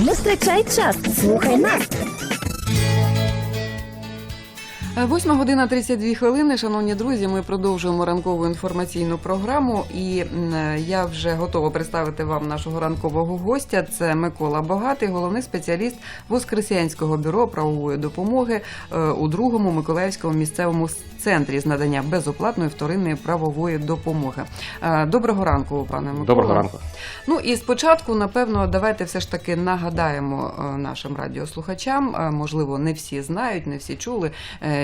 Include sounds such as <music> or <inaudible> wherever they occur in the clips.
Не втрачай час, слухай нас. 8 година 32 хвилини. Шановні друзі, ми продовжуємо ранкову інформаційну програму. І я вже готова представити вам нашого ранкового гостя. Це Микола Богатий, головний спеціаліст Воскресенського бюро правової допомоги е, у другому Миколаївському місцевому центрі з надання безоплатної вторинної правової допомоги. Е, Доброго ранку, пане Микола. Доброго ранку. Ну і спочатку, напевно, давайте все ж таки нагадаємо е, нашим радіослухачам. Можливо, не всі знають, не всі чули,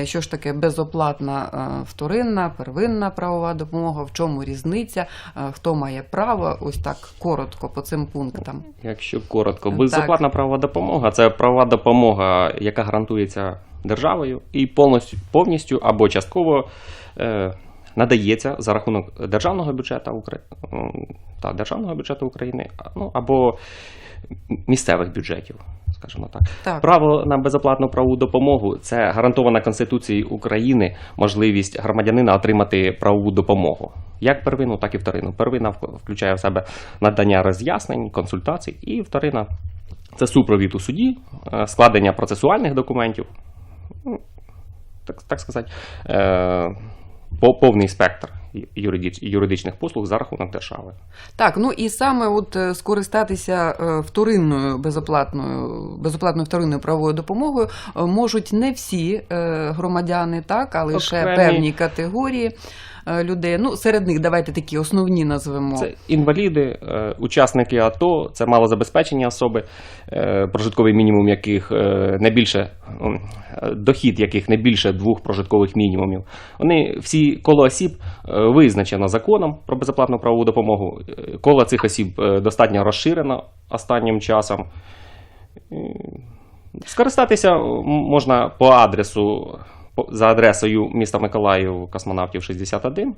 що ж таке безоплатна е, вторинна, первинна правова допомога, в чому різниця, е, хто має право. Ось так коротко по цим пунктам. Якщо коротко, безоплатна правова допомога це правова допомога, яка гарантується державою і повністю, повністю або частково е, надається за рахунок державного бюджету України та державного бюджету України, ну або місцевих бюджетів. Скажімо так, Так. право на безоплатну правову допомогу це гарантована Конституцією України можливість громадянина отримати правову допомогу, як первинну, так і вторинну. Первинна вк- включає в себе надання роз'яснень, консультацій, і вторинна це супровід у суді, е, складення процесуальних документів, ну, так, так сказати, е, повний спектр юридичних послуг за рахунок держави. Так, ну і саме от е, скористатися е, вторинною безоплатною безоплатною вторинною правовою допомогою е, можуть не всі громадяни, так, а лише Окремі. певні категорії людей. Ну, серед них давайте такі основні назвемо. Це інваліди, е, учасники АТО, це малозабезпечені особи, е, прожитковий мінімум яких е, не більше е, дохід яких не більше двох прожиткових мінімумів. Вони всі коло осіб е, визначено законом про безоплатну правову допомогу. Е, Коло цих осіб е, достатньо розширено останнім часом. Е, Скористатися можна по адресу за адресою міста Миколаїв, космонавтів 61.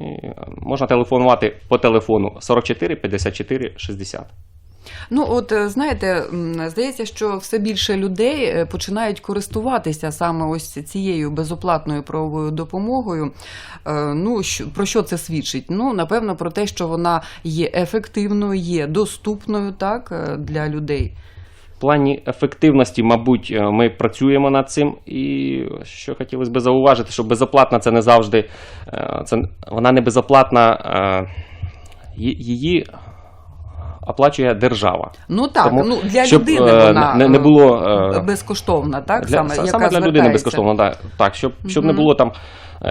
І, е, Можна телефонувати по телефону 44 54 60. Ну, от е, знаєте, здається, що все більше людей е, починають користуватися саме ось цією безоплатною правовою допомогою. Ну, про що це свідчить? Ну, напевно, про те, що вона є ефективною, є доступною так, для людей. Плані ефективності, мабуть, е, ми працюємо над цим. І що хотілося б зауважити, що безоплатна це не завжди. е, Це, вона не безоплатна, е, її оплачує держава. Ну так, Тому, ну для щоб, людини вона не, не було безкоштовна, так? для, саме, саме, для людини безкоштовно, так. так щоб, щоб не було там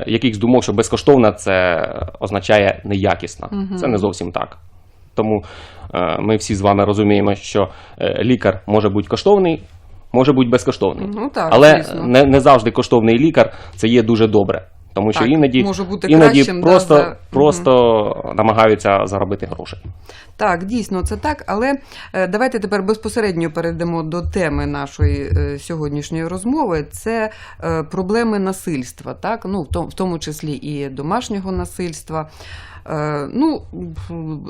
якихось думок, що безкоштовна це означає неякісна. Мгм. Це не зовсім так. Тому е, ми всі з вами розуміємо, що е, лікар може бути коштовний, може бути безкоштовний. Ну так, Але не, не завжди коштовний лікар це є дуже добре. Тому що Так, іноді, може бути іноді кращим, да, просто, за- Мгм. просто намагаються заробити гроші. Так, дійсно, це так. Але е, давайте тепер безпосередньо перейдемо до теми нашої сьогоднішньої розмови. Це проблеми насильства, так? Ну, в тому числі і домашнього насильства. Е, Ну,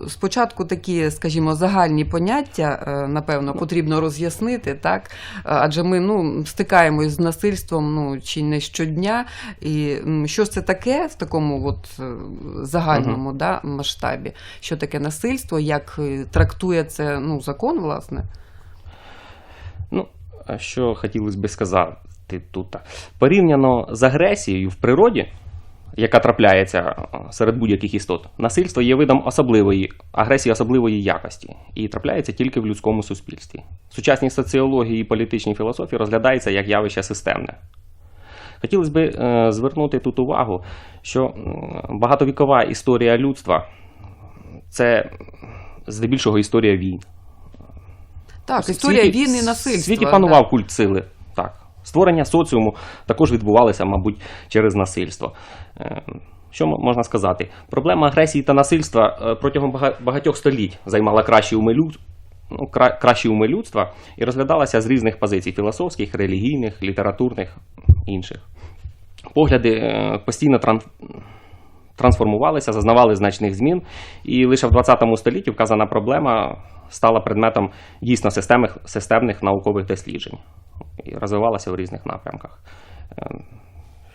спочатку такі, скажімо, загальні поняття, е, напевно, потрібно роз'яснити, так? Е, Адже ми ну, стикаємось з насильством ну, чи не щодня. І що це таке в такому от загальному да, масштабі? Що таке насильство, як трактує це ну, закон, власне? Ну, а що хотілося би сказати тут? Порівняно з агресією в природі, яка трапляється е, серед будь-яких істот, насильство є видом особливої агресії особливої якості і трапляється тільки в людському суспільстві. Сучасній соціології і політичній філософії розглядається як явище системне. Хотілося б е, звернути тут увагу, що багатовікова історія людства це здебільшого історія війн. Так, історія світі- війни і В світі панував культ сили. Створення соціуму також відбувалося, мабуть, через насильство. Е, Що можна сказати? Проблема агресії та насильства е, протягом багатьох століть займала кращі уми, люд... ну, кра- кращі уми людства і розглядалася з різних позицій філософських, релігійних, літературних інших. Погляди е, постійно. Трансформувалися, зазнавали значних змін, і лише в 20 столітті вказана проблема стала предметом дійсно системних, системних наукових досліджень і розвивалася в різних напрямках. Е,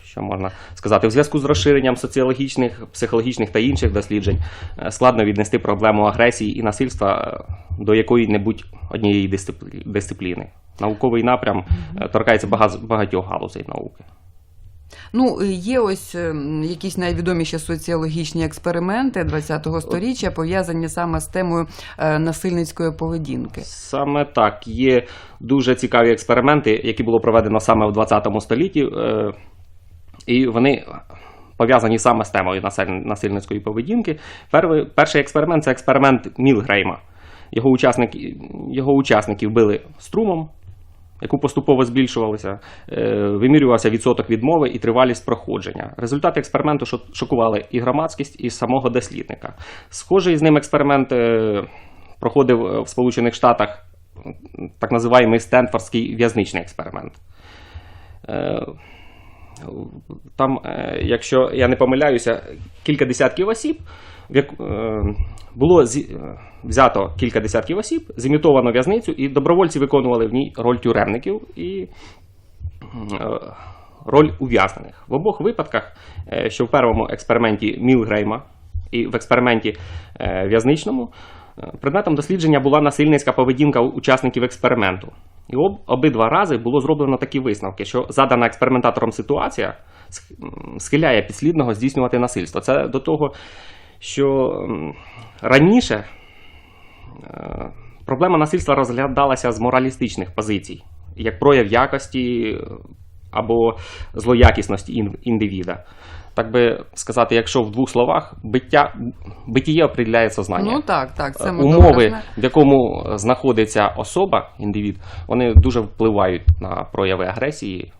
що можна сказати, в зв'язку з розширенням соціологічних, психологічних та інших досліджень е, складно віднести проблему агресії і насильства е, до якої-небудь однієї дисципліни. Науковий напрям е, торкається бага- багатьох галузей науки. Ну, є ось ем, якісь найвідоміші соціологічні експерименти ХХ століття, пов'язані саме з темою е, насильницької поведінки. Саме так. Є дуже цікаві експерименти, які було проведено саме в 20-му столітті, е, і вони пов'язані саме з темою насильницької поведінки. Перший, перший експеримент це експеримент Мілгрейма. Його учасники, його учасників били струмом, яку поступово збільшувалася, е, вимірювався відсоток відмови і тривалість проходження. Результати експерименту шо- шокували і громадськість, і самого дослідника. Схожий з ним експеримент е, проходив е, в Сполучених Штатах так називаємий Стенфордський в'язничний експеримент. Там, якщо я не помиляюся, кілька десятків осіб було зі- е, взято кілька десятків осіб, зімітовано в'язницю, і добровольці виконували в ній роль тюремників і е, роль ув'язнених. В обох випадках, е, що в першому експерименті Мілгрейма і в експерименті е, в'язничному, е, предметом дослідження була насильницька поведінка учасників експерименту. І об, обидва рази було зроблено такі висновки, що задана експериментатором ситуація схиляє підслідного здійснювати насильство. Це до того, що раніше е, проблема насильства розглядалася з моралістичних позицій, як прояв якості е, або злоякісності індивіда. Так би сказати, якщо в двох словах, биття, битіє определяє сознання. Ну так, так, це ми Е, Умови, добре в якому знаходиться особа, індивід, вони дуже впливають на прояви агресії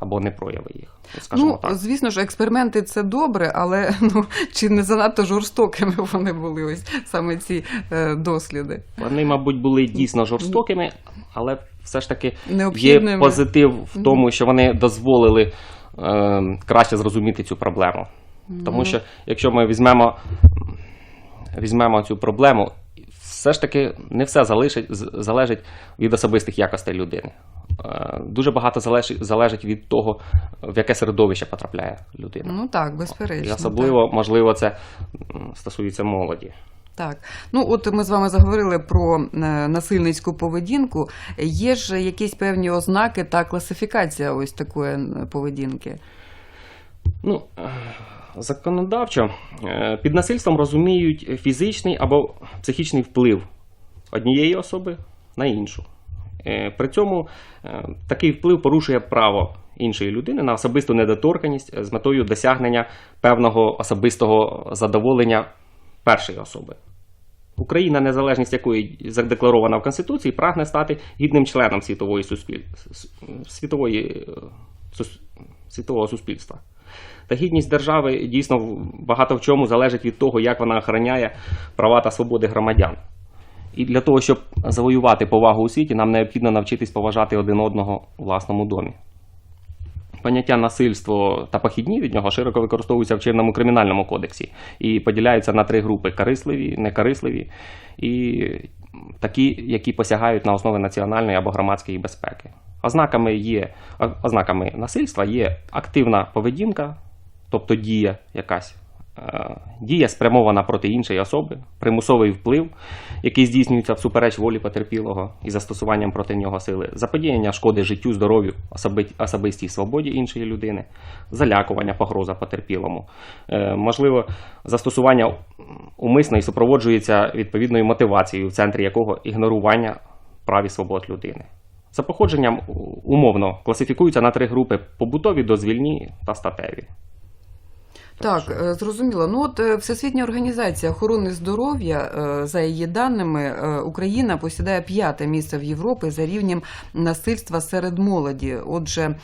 або не прояви їх. Скажімо Ну, так. звісно ж, експерименти це добре, але <laughs> ну чи не занадто жорстокими вони були ось саме ці е, досліди. Вони, мабуть, були дійсно жорстокими, але все ж таки є позитив в тому, що вони дозволили е, краще зрозуміти цю проблему. Тому що якщо ми візьмемо, візьмемо цю проблему, все ж таки не все залежить, залежить від особистих якостей людини. Е, Дуже багато залежить, залежить від того, в яке середовище потрапляє людина. Ну так, І безперечно. особливо, можливо, це стосується молоді. Так, ну от ми з вами заговорили про е, насильницьку поведінку. Є ж якісь певні ознаки та класифікація ось такої поведінки. Ну, е, законодавчо під насильством розуміють фізичний або психічний вплив однієї особи на іншу. Е, При цьому е, такий вплив порушує право іншої людини на особисту недоторканість е, з метою досягнення певного особистого задоволення першої особи. Україна, незалежність якої задекларована в Конституції, прагне стати гідним членом світової суспіль... світової, світового суспільства. Та гідність держави дійсно багато в чому залежить від того, як вона охороняє права та свободи громадян. І для того, щоб завоювати повагу у світі, нам необхідно навчитись поважати один одного у власному домі. Поняття насильство та похідні від нього широко використовуються в чинному кримінальному кодексі і поділяються на три групи: корисливі, некорисливі і такі, які посягають на основи національної або громадської безпеки. Ознаками є ознаками насильства є активна поведінка, тобто дія якась. Е, Дія спрямована проти іншої особи, примусовий вплив, який здійснюється всупереч волі потерпілого і застосуванням проти нього сили, заподіяння шкоди життю, здоров'ю, особистій свободі іншої людини, залякування, погроза потерпілому. Е, Можливо, застосування умисно і супроводжується відповідною мотивацією, в центрі якого ігнорування прав і свобод людини. За походженням умовно класифікуються на три групи: побутові, дозвільні та статеві. Так, е, зрозуміло. Ну от е, Всесвітня організація охорони здоров'я, е, за її даними, Україна посідає п'яте місце в Європі за рівнем насильства серед молоді. Отже,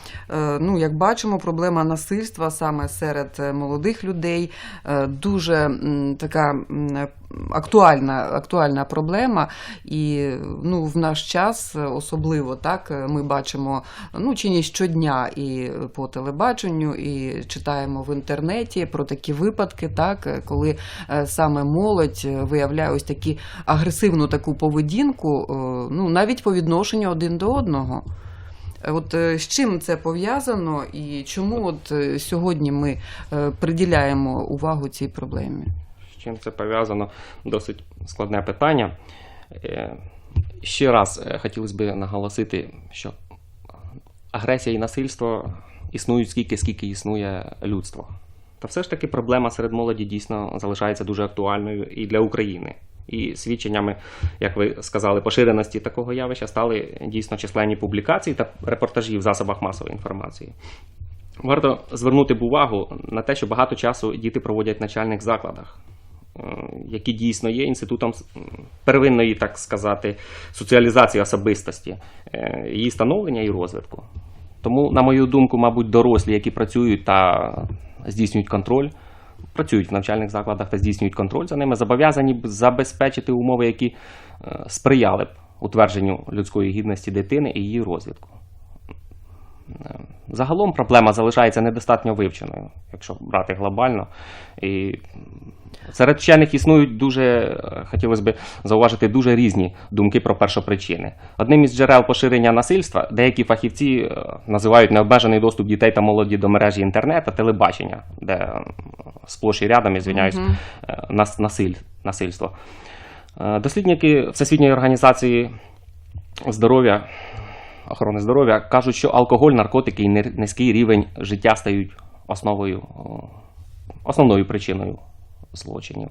ну як бачимо, проблема насильства саме серед молодих людей дуже така актуальна, актуальна проблема. І ну, в наш час особливо так ми бачимо ну чи не щодня і по телебаченню, і читаємо в інтернеті про такі випадки, так коли е, саме молодь виявляє ось такі агресивну таку поведінку, е, ну навіть по відношенню один до одного. От е, з чим це пов'язано і чому от сьогодні ми приділяємо увагу цій проблемі? Чим це пов'язано? Досить складне питання. Е, Ще раз е, хотілося б наголосити, що агресія і насильство існують скільки, скільки існує людство. Та все ж таки проблема серед молоді дійсно залишається дуже актуальною і для України. І свідченнями, як ви сказали, поширеності такого явища стали дійсно численні публікації та репортажі в засобах масової інформації. Варто звернути увагу на те, що багато часу діти проводять в начальних закладах, які дійсно є інститутом первинної, так сказати, соціалізації особистості, е, її становлення і розвитку. Тому, на мою думку, мабуть, дорослі, які працюють та здійснюють контроль, працюють в навчальних закладах та здійснюють контроль за ними, зобов'язані б забезпечити умови, які е, сприяли б утвердженню людської гідності дитини і її розвитку. Е, Загалом проблема залишається недостатньо вивченою, якщо брати глобально. І серед вчених існують дуже, е, хотілося б зауважити, дуже різні думки про першопричини. Одним із джерел поширення насильства деякі фахівці е, називають необмежений доступ дітей та молоді до мережі інтернет та телебачення, де е, сплош і рядом, ізвиняюсь, Мгм. е, нас- насиль, насильство. Дослідники Всесвітньої організації здоров'я, охорони здоров'я кажуть, що алкоголь, наркотики і низький рівень життя стають основою, основною причиною злочинів.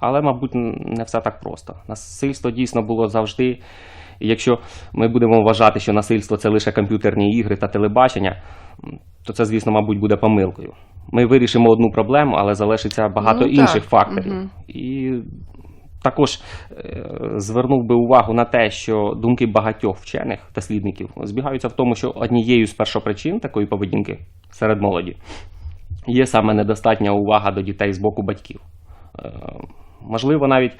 Але, мабуть, не все так просто. Насильство дійсно було завжди. І якщо ми будемо вважати, що насильство це лише комп'ютерні ігри та телебачення, то це, звісно, мабуть, буде помилкою. Ми вирішимо одну проблему, але залишиться багато Ну, так. інших факторів. Мгм. І також е, звернув би увагу на те, що думки багатьох вчених дослідників збігаються в тому, що однією з першопричин такої поведінки серед молоді є саме недостатня увага до дітей з боку батьків. Е, Можливо, навіть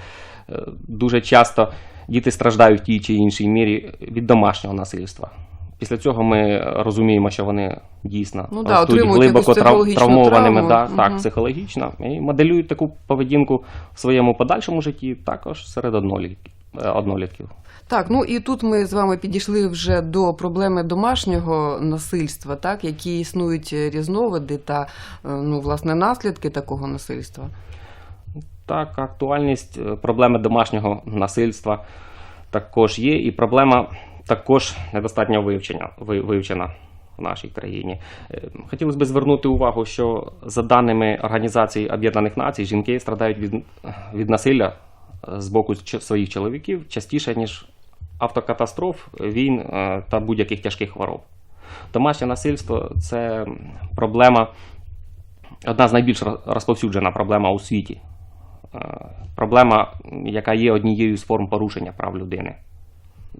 е, дуже часто діти страждають в тій чи іншій мірі від домашнього насильства. Після цього ми розуміємо, що вони дійсно Ну да, ростуть глибоко трав- травмованими, травму. да, Мгм. так, психологічно, і моделюють таку поведінку в своєму подальшому житті також серед однолітків. Так, ну і тут ми з вами підійшли вже до проблеми домашнього насильства, так, які існують різновиди та е, ну, власне наслідки такого насильства. Так, актуальність е, проблеми домашнього насильства також є, і проблема також недостатньо вивчена, ви- вивчена в нашій країні. Е, Хотілося б звернути увагу, що за даними Організації Об'єднаних Націй, жінки страдають від, від насилля з боку своїх чоловіків частіше, ніж автокатастроф, війн е, та будь-яких тяжких хвороб. Домашнє насильство це проблема, одна з найбільш розповсюджена проблема у світі. Е, проблема, яка є однією з форм порушення прав людини.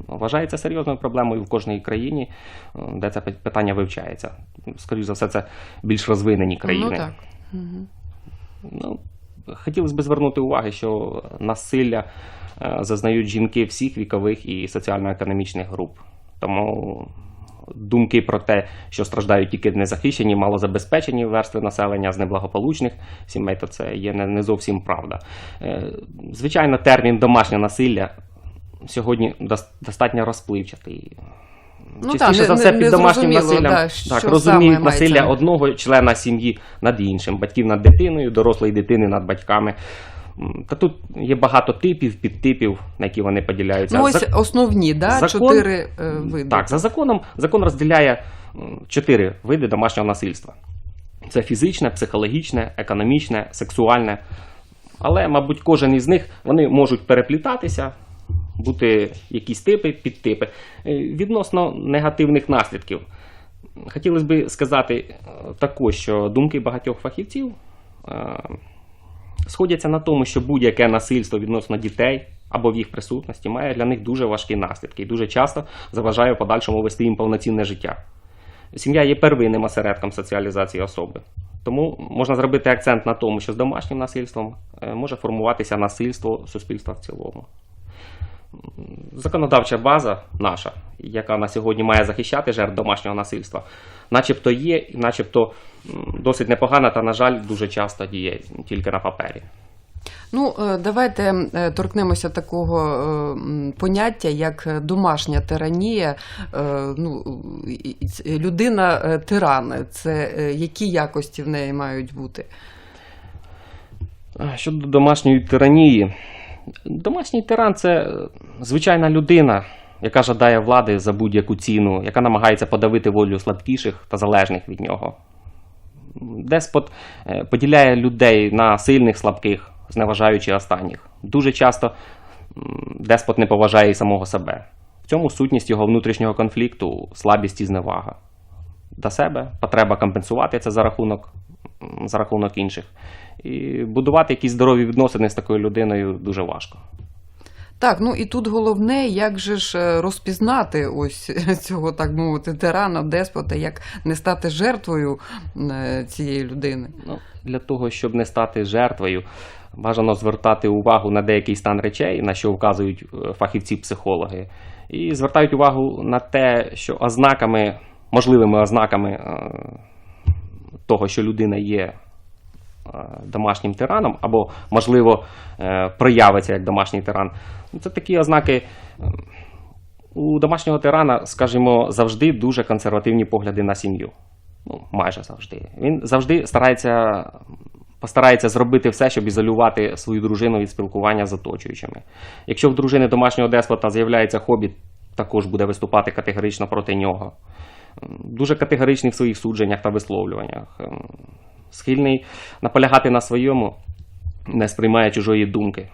Вважається серйозною проблемою в кожній країні, е, де це питання вивчається. Скоріше за все, це більш розвинені країни. Ну так. Мгм. Ну, хотілося б звернути увагу, що насилля е, зазнають жінки всіх вікових і соціально-економічних груп. Тому думки про те, що страждають тільки незахищені, малозабезпечені верстви населення з неблагополучних сімей, то це є не, зовсім правда. Е, Звичайно, термін домашнє насилля сьогодні дос- достатньо розпливчатий. Ну Частіше так, за все не- під домашнім насиллям да, так, розуміють насилля на- одного члена сім'ї над іншим, батьків над дитиною, дорослої дитини над батьками. Та тут є багато типів, підтипів, на які вони поділяються. Ну, ось За- основні, да, закон- чотири е, види. Так, за законом закон розділяє чотири види домашнього насильства: це фізичне, психологічне, економічне, сексуальне. Але, мабуть, кожен із них вони можуть переплітатися, бути якісь типи, підтипи. Е, Відносно негативних наслідків. Хотілося б сказати е, також, що думки багатьох фахівців е, сходяться на тому, що будь-яке насильство відносно дітей або в їх присутності має для них дуже важкі наслідки і дуже часто заважає в подальшому вести їм повноцінне життя. Сім'я є первинним осередком соціалізації особи. Тому можна зробити акцент на тому, що з домашнім насильством може формуватися насильство суспільства в цілому. Законодавча база наша, яка на сьогодні має захищати жертв домашнього насильства, начебто є, і начебто досить непогана, та, на жаль, дуже часто діє тільки на папері. Ну, е, давайте е, торкнемося такого е, поняття, як домашня тиранія. Ну, людина тиран. Це які якості в неї мають бути? Щодо домашньої тиранії, домашній тиран це е, звичайна людина, яка жадає влади за будь-яку ціну, яка намагається подавити волю слабкіших та залежних від нього. Деспот е, поділяє людей на сильних, слабких, зневажаючи останніх. Дуже часто деспот не поважає і самого себе. В цьому сутність його внутрішнього конфлікту, слабість і зневага. До себе потреба компенсувати це за рахунок, за рахунок інших. І будувати якісь здорові відносини з такою людиною дуже важко. Так, ну і тут головне, як же ж е, розпізнати ось <laughs> цього, так мовити, тирана, деспота, як не стати жертвою е, цієї людини. Ну, для того, щоб не стати жертвою, бажано звертати увагу на деякий стан речей, на що вказують е, фахівці-психологи, і звертають увагу на те, що ознаками, можливими ознаками того, що людина є е, домашнім тираном, або, можливо, е, проявиться як домашній тиран. Ну, Це такі ознаки. е, У домашнього тирана, скажімо, завжди дуже консервативні погляди на сім'ю. Ну, майже завжди. Він завжди старається, постарається зробити все, щоб ізолювати свою дружину від спілкування з оточуючими. Якщо в дружини домашнього деспота з'являється хобі, також буде виступати категорично проти нього. Дуже категоричний в своїх судженнях та висловлюваннях. Схильний наполягати на своєму, не сприймає чужої думки.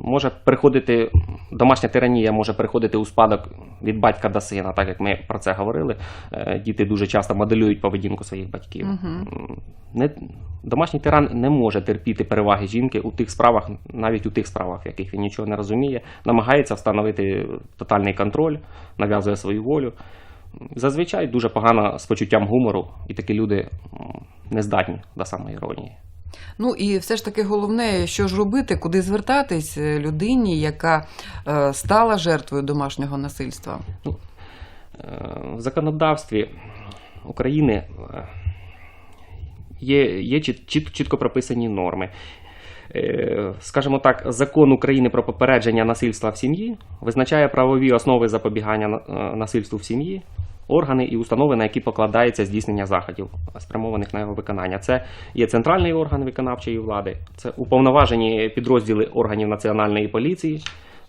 Може приходити, домашня тиранія може приходити у спадок від батька до сина, так як ми про це говорили. Е, Діти дуже часто моделюють поведінку своїх батьків. М, Не, домашній тиран не може терпіти переваги жінки у тих справах, навіть у тих справах, в яких він нічого не розуміє, намагається встановити тотальний контроль, нав'язує свою волю. Зазвичай дуже погано з почуттям гумору, і такі люди не здатні до самоіронії. Ну і все ж таки головне, що ж робити, куди звертатись е, людині, яка е, стала жертвою домашнього насильства. Е, В законодавстві України є, є чіт, чіт- чітко прописані норми. Скажімо так, закон України про попередження насильства в сім'ї визначає правові основи запобігання насильству в сім'ї, органи і установи, на які покладається здійснення заходів, спрямованих на його виконання. Це є центральний орган виконавчої влади, це уповноважені підрозділи органів національної поліції,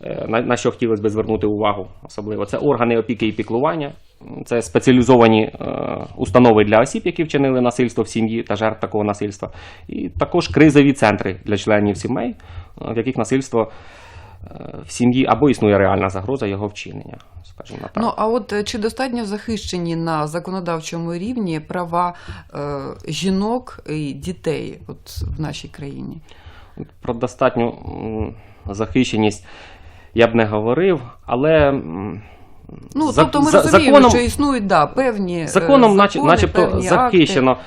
е, на, що хотілося б звернути увагу особливо. Це органи опіки і піклування, це спеціалізовані е, установи для осіб, які вчинили насильство в сім'ї та жертв такого насильства, і також кризові центри для членів сімей, е, в яких насильство в сім'ї або існує реальна загроза його вчинення. Скажімо так. Ну а от е, чи достатньо захищені на законодавчому рівні права е, жінок і дітей от в нашій країні? Про достатню захищеність я б не говорив, але Ну за- тобто ми за- розуміємо, законом, що існують да, певні е, законом наче- закони, начебто певні захищено. акти.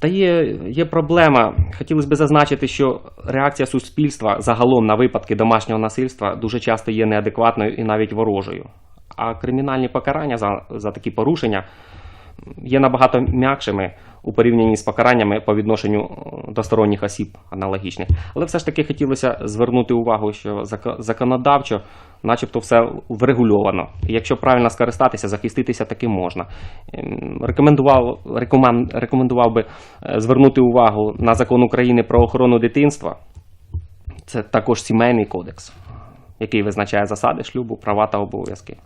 Та є, є проблема. Хотілося б зазначити, що реакція суспільства загалом на випадки домашнього насильства дуже часто є неадекватною і навіть ворожою. А кримінальні покарання за, за такі порушення є набагато м'якшими у порівнянні з покараннями по відношенню е, до сторонніх осіб аналогічних. Але все ж таки хотілося звернути увагу, що зако- законодавчо, начебто, все врегульовано. Якщо правильно скористатися, захиститися таки можна. Ем, Рекомендував, рекомен, рекомендував би е, звернути увагу на закон України про охорону дитинства. Це також сімейний кодекс, який визначає засади шлюбу, права та обов'язки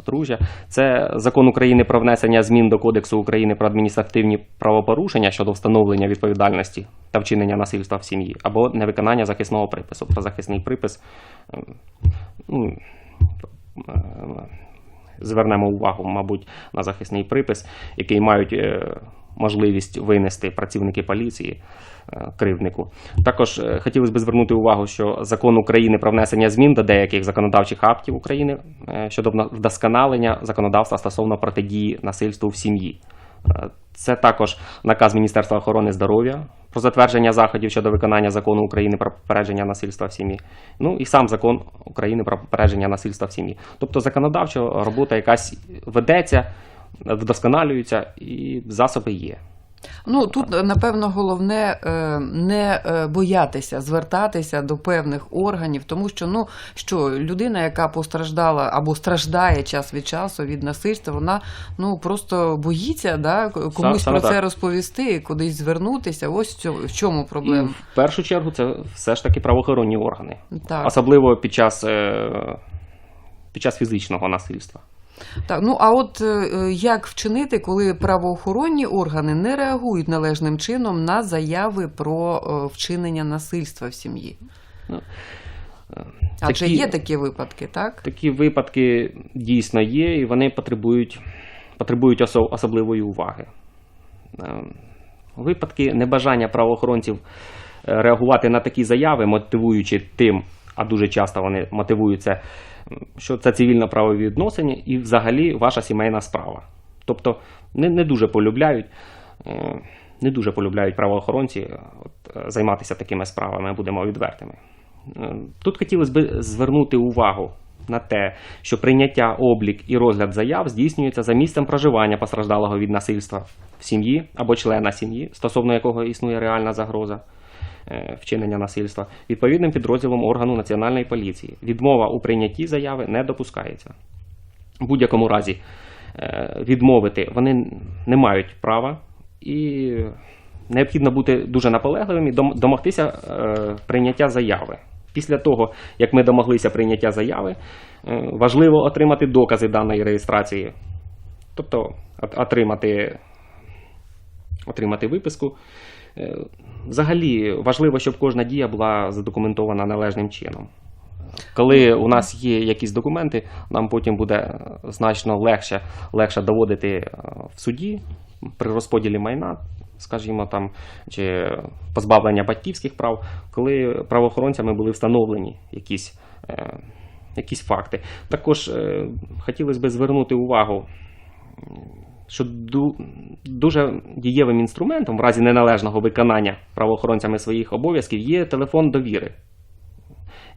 подружжя. Це закон України про внесення змін до Кодексу України про адміністративні правопорушення щодо встановлення відповідальності та вчинення насильства в сім'ї, або невиконання захисного припису. Про захисний припис ем, ну, е, звернемо увагу, мабуть, на захисний припис, який мають е, можливість винести працівники поліції кривднику. Також е, хотілося б звернути увагу, що закон України про внесення змін до деяких законодавчих актів України е, щодо вдосконалення законодавства стосовно протидії насильству в сім'ї. Е, Це також наказ Міністерства охорони здоров'я про затвердження заходів щодо виконання закону України про попередження насильства в сім'ї. Ну і сам закон України про попередження насильства в сім'ї. Тобто законодавча робота якась ведеться, вдосконалюється і засоби є. Ну тут е, напевно головне е, не е, боятися звертатися до певних органів, тому що ну що людина, яка постраждала або страждає час від часу від насильства, вона ну просто боїться да, комусь саме про це так. розповісти, кудись звернутися. Ось в чому І проблема. в першу чергу це все ж таки правоохоронні органи, Так. особливо під час, під час фізичного насильства. Так, ну а от е, як вчинити, коли правоохоронні органи не реагують належним чином на заяви про е, вчинення насильства в сім'ї? Ну, Адже такі- є такі випадки, так? Такі випадки дійсно є, і вони потребують, потребують осо- особливої уваги. Е, Випадки небажання правоохоронців реагувати на такі заяви, мотивуючи тим, а дуже часто вони мотивують це, м, що це цивільно правові відносини і взагалі ваша сімейна справа. Тобто не, не дуже полюбляють. е, Не дуже полюбляють правоохоронці е, от, е, займатися такими справами, будемо відвертими. Тут хотілося б звернути увагу на те, що прийняття, облік і розгляд заяв здійснюється за місцем проживання постраждалого від насильства в сім'ї або члена сім'ї, стосовно якого існує реальна загроза вчинення насильства, відповідним підрозділом органу національної поліції. Відмова у прийнятті заяви не допускається. В будь-якому разі е, відмовити вони не мають права і необхідно бути дуже наполегливим і домогтися е, прийняття заяви. Після того, як ми домоглися прийняття заяви, е, важливо отримати докази даної реєстрації, тобто отримати, отримати виписку. Е, Взагалі важливо, щоб кожна дія була задокументована належним чином. Коли у нас є якісь документи, нам потім буде значно легше, легше доводити е, в суді при розподілі майна, скажімо, там, чи позбавлення батьківських прав, коли правоохоронцями були встановлені якісь, е, якісь факти. Також хотілося б звернути увагу що дуже дієвим інструментом в разі неналежного виконання правоохоронцями своїх обов'язків є телефон довіри,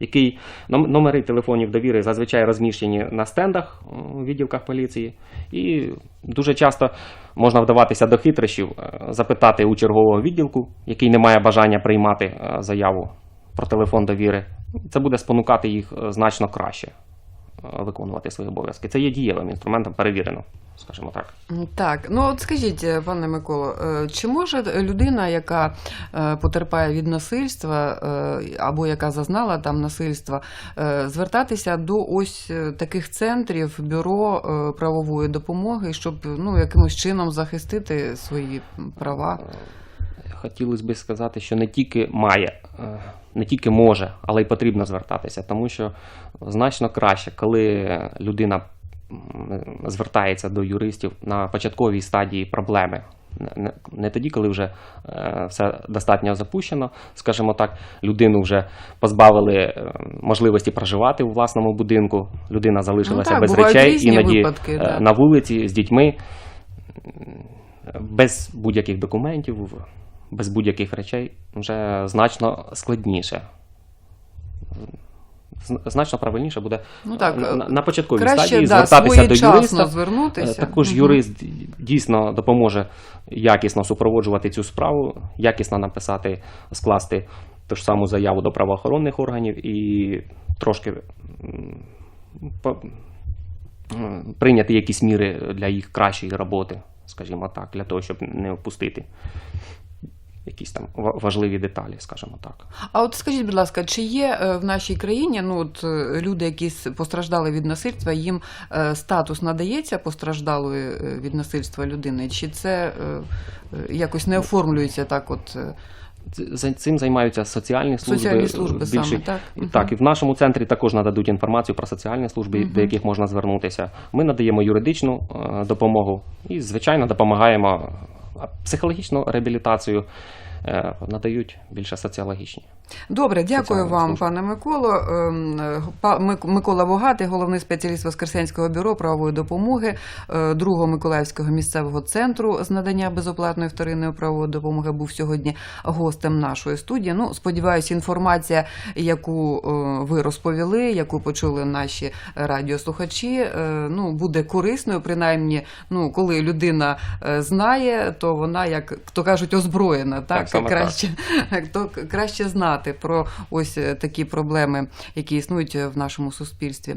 який номери телефонів довіри зазвичай розміщені на стендах у відділках поліції, і дуже часто можна вдаватися до хитрощів, е, запитати у чергового відділку, який не має бажання приймати е, заяву про телефон довіри. Це буде спонукати їх е, значно краще е, виконувати свої обов'язки. Це є дієвим інструментом, перевірено, скажімо так. Так, ну от скажіть, е, пане Миколо, е, чи може людина, яка е, потерпає від насильства або яка зазнала там насильства, звертатися до ось таких центрів бюро правової допомоги, щоб ну якимось чином захистити свої права? Хотілося б сказати, що не тільки має, не тільки може, але й потрібно звертатися, тому що значно краще, коли людина звертається до юристів на початковій стадії проблеми. Не- тоді, коли вже е, все достатньо запущено, скажімо так, людину вже позбавили е, можливості проживати у власному будинку, людина залишилася Ну так, без речей, іноді випадки, е, на вулиці з дітьми, без будь-яких документів, без будь-яких речей, вже значно складніше. Зн- Значно правильніше буде Ну так, на, на- на початковій Краще стадії да, звертатися до юриста. Е, звернутися. Також Мгм. юрист дійсно допоможе якісно супроводжувати цю справу, якісно написати, скласти ту ж саму заяву до правоохоронних органів і трошки прийняти якісь міри для їх кращої роботи, скажімо так, для того, щоб не опустити якісь там ва- важливі деталі, скажімо так. А от скажіть, будь ласка, чи є е, в нашій країні ну от е, люди, які постраждали від насильства, їм е, статус надається постраждалої від насильства людини? Чи це якось не оформлюється так? От За цим займаються соціальні служби. соціальні служби більше- саме так? І Так, і в нашому центрі також нададуть інформацію про соціальні служби, Мгм. до яких можна звернутися. Ми надаємо юридичну допомогу і, звичайно, допомагаємо психологічну реабілітацію е, надають більше соціологічні. Добре, дякую Соціальна вам, служба. пане Миколо. Ем, Микола Богатий, головний спеціаліст Воскресенського бюро правової допомоги е, другого Миколаївського місцевого центру з надання безоплатної вторинної правової допомоги, був сьогодні гостем нашої студії. Ну, сподіваюся, інформація, яку е, ви розповіли, яку почули наші радіослухачі, е, ну буде корисною. Принаймні, ну коли людина знає, то вона, як то кажуть, озброєна, так, Так, саме так. краще <laughs> то краще знати про ось е, такі проблеми, які існують в нашому суспільстві.